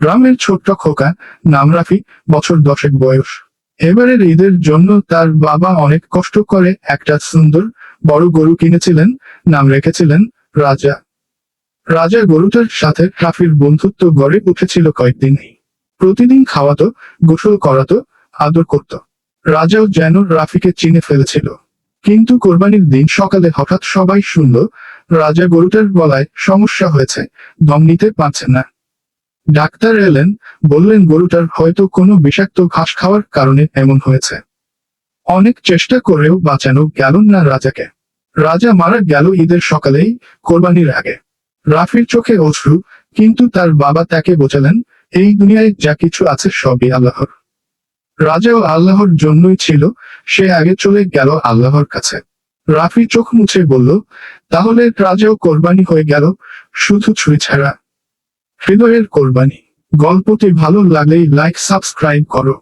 গ্রামের ছোট্ট খোকা নাম রাফি, বছর দশেক বয়স। এবারের ঈদের জন্য তার বাবা অনেক কষ্ট করে একটা সুন্দর বড় গরু কিনেছিলেন, নাম রেখেছিলেন রাজা। রাজা গরুটার সাথে রাফির বন্ধুত্ব গড়ে উঠেছিল কয়েকদিনই প্রতিদিন খাওয়াতো, গোসল করাতো, আদর করত। রাজাও যেন রাফিকে চিনে ফেলেছিল। কিন্তু কোরবানির দিন সকালে হঠাৎ সবাই শুনল, রাজা গরুটার গলায় সমস্যা হয়েছে, দম নিতে পারছে না। ডাক্তার এলেন, বললেন গরুটার হয়তো কোনো বিষাক্ত ঘাস খাওয়ার কারণে এমন হয়েছে। অনেক চেষ্টা করেও বাঁচানো গেল না রাজাকে। রাজা মারা গেল ঈদের সকালেই কোরবানির আগে। রাফির চোখে অশ্রু, কিন্তু তার বাবা তাকে বোঝালেন, এই দুনিয়ায় যা কিছু আছে সবই আল্লাহর। রাজাও আল্লাহর জন্যই ছিল, সে আগে চলে গেল আল্লাহর কাছে। রাফি চোখ মুছে বলল, তাহলে রাজাও কোরবানি হয়ে গেল, শুধু ছুরি ছাড়া। হৃদয়ের কোরবানি। গল্পটি ভালো লাগলেই লাইক সাবস্ক্রাইব করো।